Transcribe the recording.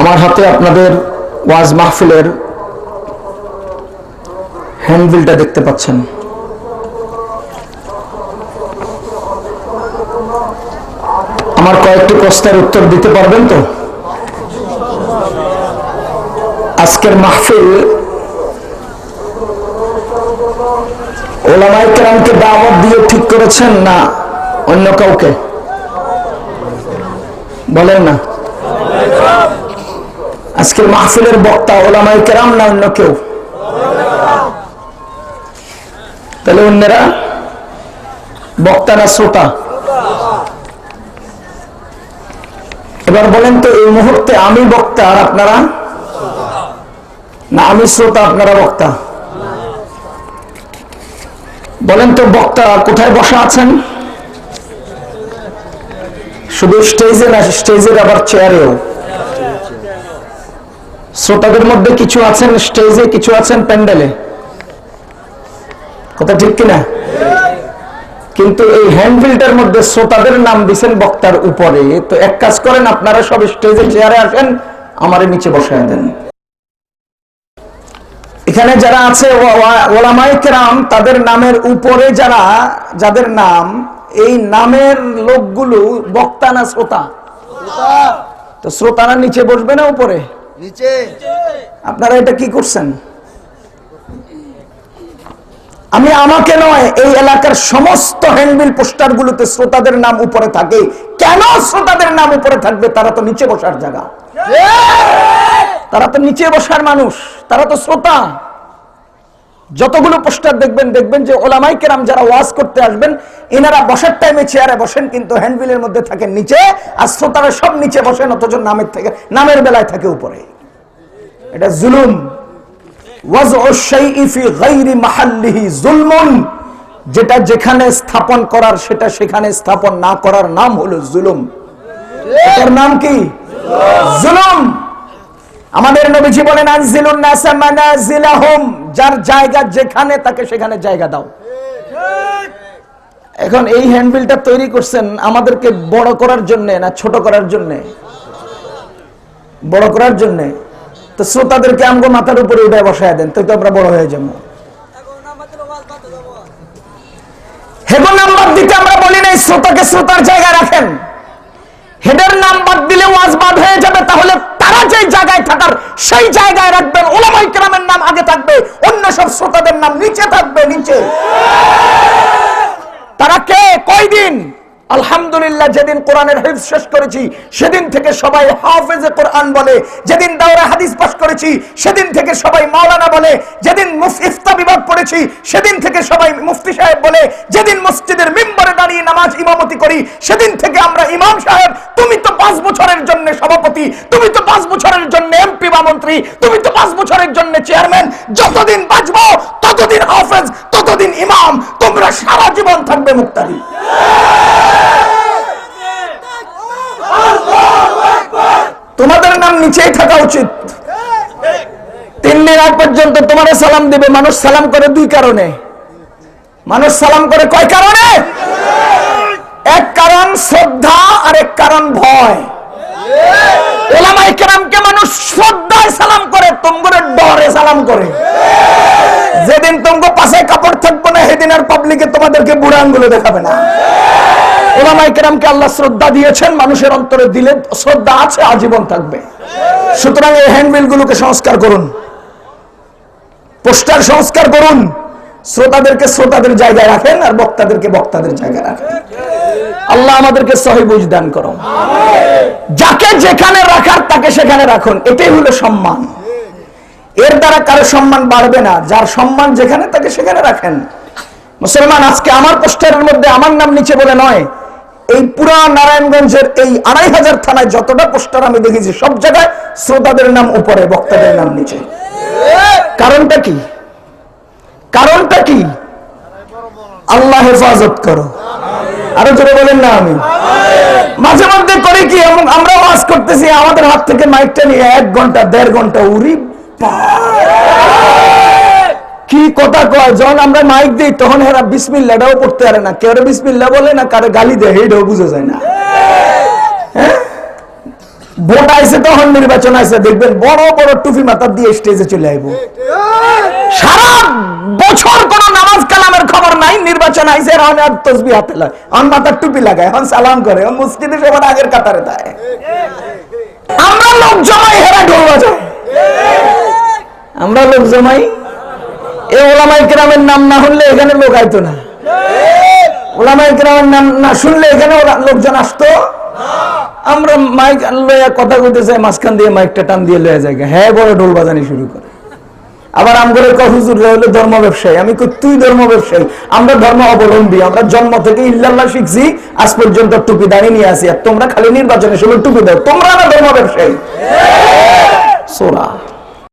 আমার হাতে আপনাদের ওয়াজ মাহফিলের হ্যান্ডবিলটা দেখতে পাচ্ছেন। আমার কয়েকটি প্রশ্নের উত্তর দিতে পারবেন তো? আজকের মাহফিল ওলামাই কেরামকে দাওয়াত দিয়ে ঠিক করেছেন না অন্য কাউকে? বলেন না। আজকের মাহফিলের বক্তা ওলামাই কেরাম না অন্য কেউ? তাহলে অন্যরা? বক্তা না শ্রোতা? এবার বলেন তো, এই মুহূর্তে আমি বক্তা আর আপনারা? না, আমি শ্রোতা, আপনারা বক্তা? বলেন তো, বক্তা কোথায় বসা আছেন? শুধু স্টেজে না, স্টেজের আবার চেয়ারেও শ্রোতাদের মধ্যে কিছু আছেন স্টেজে, কিছু আছেন প্যান্ডেলে। কথা ঠিক কিনা? কিন্তু এই হ্যান্ডবিলটার মধ্যে শ্রোতাদের নাম দিছেন বক্তার উপরে। তো এক কাজ করেন, আপনারা সব স্টেজে চেয়ারে আসেন, আমার নিচে বসায় দেন। এখানে যারা আছে ওলামাই কেরাম, তাদের নামের উপরে যারা, যাদের নাম, এই নামের লোকগুলো বক্তা না শ্রোতা? তো শ্রোতারা নিচে বসবে না উপরে? আপনারা এটা কি করছেন? আমি আমাকে নয় এই এলাকার সমস্ত হ্যান্ডবিল পোস্টার গুলোতে শ্রোতাদের নাম উপরে থাকে। কেন শ্রোতাদের নাম উপরে থাকবে? তারা তো নিচে বসার জায়গা। তারা তো নিচে বসার মানুষ। তারা তো শ্রোতা। যতগুলো পোস্টার দেখবেন দেখবেন যে ওলামাই কেরাম যারা ওয়াজ করতে আসবেন, এনারা বসার টাইমে চেয়ারে বসেন, কিন্তু হ্যান্ডবিলের মধ্যে থাকেন নিচে, আর শ্রোতারা সব নিচে বসেন, অথচ নামের থেকে, নামের বেলায় থাকে উপরে। এটা জুলুম। যেটা যেখানে স্থাপন করার, সেটা সেখানে স্থাপন না করার নাম হলো জুলুম। এটার নাম কি? জুলুম। আমাদের নবীজি বলেন, আনজিলুন নাসা মানাজিলাহুম। যার জায়গা যেখানে, তাকে সেখানে জায়গা দাও। এখন এই হ্যান্ডবিলটা তৈরি করছেন আমাদেরকে বড় করার জন্য না, ছোট করার জন্য? বড় করার জন্য? তো শ্রোতাদেরকে আমগো মাথার উপরে উঠে বসায় দেন, তাই তো আমরা বড় হয়ে যাব। হেডের নাম্বার দিতে আমরা বলি নাই, শ্রোতাকে শ্রোতার জায়গায় রাখেন। হেডের নাম্বার দিলে ওয়াজ বাদ হয়ে যাবে তাহলে তারা যে জায়গায় সেই জায়গায় রাখবেন। ওলামাই কেরামের নাম আগে থাকবে, অন্য সব শ্রোতাদের নাম নিচে থাকবে, নিচে। তারা কে? কয়দিন? আলহামদুলিল্লাহ, যেদিন কোরআনের হিফজ শেষ করেছি, সেদিন থেকে সবাই হাফেজে কোরআন বলে, যেদিন দাওরা হাদিস পাস করেছি, সেদিন থেকে সবাই মাওলানা বলে, যেদিন ইফতা বিভাগ পড়েছি সেদিন থেকে সবাই মুফতি সাহেব বলে, যেদিন মসজিদের মিম্বরে দাঁড়িয়ে নামাজ ইমামতি করি, সেদিন থেকে আমরা ইমাম সাহেব, তুমি তো পাঁচ বছরের জন্য সভাপতি, তুমি তো পাঁচ বছরের জন্য এমপি বা মন্ত্রী, তুমি তো পাঁচ বছরের জন্য চেয়ারম্যান, যতদিন বাঁচবো, ততদিন হাফেজ, ততদিন ইমাম, তোমরা সারা জীবন থাকবে মুক্তারি তোমাদের নাম নিচেই থাকা উচিত। তিন দিন আগ পর্যন্ত তোমার সালাম দিবে, মানুষ সালাম করে দুই কারণে। মানুষ সালাম করে কয় কারণে? এক কারণ শ্রদ্ধা আর এক কারণ ভয়। কেরামকে মানুষ শ্রদ্ধায় সালাম করে তোমরে ডরে সালাম করে। যেদিন তোমাকে পাশে কাপড় থাকব না, সেদিন আর পাবলিকে তোমাদেরকে বুড়া আঙ্গুলে দেখাবে না। ওলামাই কেরামকে আল্লাহ শ্রদ্ধা দিয়েছেন, মানুষের অন্তরে দিলে শ্রদ্ধা আছে, আজীবন থাকবে। সুতরাং এই গুলোকে সংস্কার করুন। পোস্টার সংস্কার করুন। শ্রোতাদেরকে শ্রোতাদের জায়গায় রাখেন আর বক্তাদেরকে বক্তাদের জায়গায় রাখেন। আল্লাহ আমাদেরকে সহি বুঝ দান করো যাকে যেখানে রাখার, তাকে সেখানে রাখুন। এটাই হলো সম্মান। এর দ্বারা কারও সম্মান বাড়বে না। যার সম্মান যেখানে, তাকে সেখানে রাখেন। মুসলমান, আজকে আমার পোস্টারের মধ্যে আমার নাম নিচে বলে নয়। এই পুরা নারায়ণগঞ্জের এই আড়াই হাজার থানায় যতটা পোস্টার আমি দেখেছি, সব জায়গায় শ্রোতাদের নাম উপরে, বক্তাদের নাম নিচে। কারণটা কি? কারণটা কি? আল্লাহ হেফাজত করো। আরও জোরে বলেন না আমি। মাঝে মধ্যে করে কি আমরা ওয়াজ করতেছি, আমাদের হাত থেকে মাইকটা নিয়ে এক ঘণ্টা, দেড় ঘণ্টা উড়ি কি কথা কয়? যখন আমরা মাইক দিই, তখন হেরা বিসমিল্লাটাও পড়তে পারে না। কেউ বিসমিল্লা বলে না, কারে গালি দেয় এইটাও বুঝে যায় না। হ্যাঁ? ভোট আইছে তখন, নির্বাচন আইছে, দেখবেন বড় বড় টুপি মাথা দিয়ে স্টেজে চলে আইব। সারা বছর কোন নামাজ কালামের খবর নাই, নির্বাচন আইছে এখন আর তসবি হাতে লয়। মাথার টুপি লাগায়, এখন সালাম করে এখন সবার আগের কাতারে দেয় আমরা লোক জমাই, হেরা ঢোল বাজায়। আমরা লোক জমাই এ ওলামাই কেরামের নাম না হলে এখানে লোক আইতো না। ওলামাই কেরামের নাম না শুনলে এখানে লোকজন আসতো। আমরা মাইক লইয়া কথা কইতে চাই মাঝখান দিয়ে মাইকটা টান দিয়ে লয়ে যায়। হ্যাঁ বড় ঢোল বাজানি শুরু করে। আবার আমগরে হুজুর হলো ধর্ম ব্যবসায়ী। আমি তুই ধর্ম ব্যবসায়ী। আমরা ধর্ম অবলম্বী। আমরা জন্ম থেকে ইল্লাল্লাহ শিখছি। আজ পর্যন্ত টুপি দাঁড়িয়ে নিয়ে আসি। আর তোমরা খালি নির্বাচনে সময় টুপি দাও। তোমরা না ধর্ম ব্যবসায়ী? সোরা।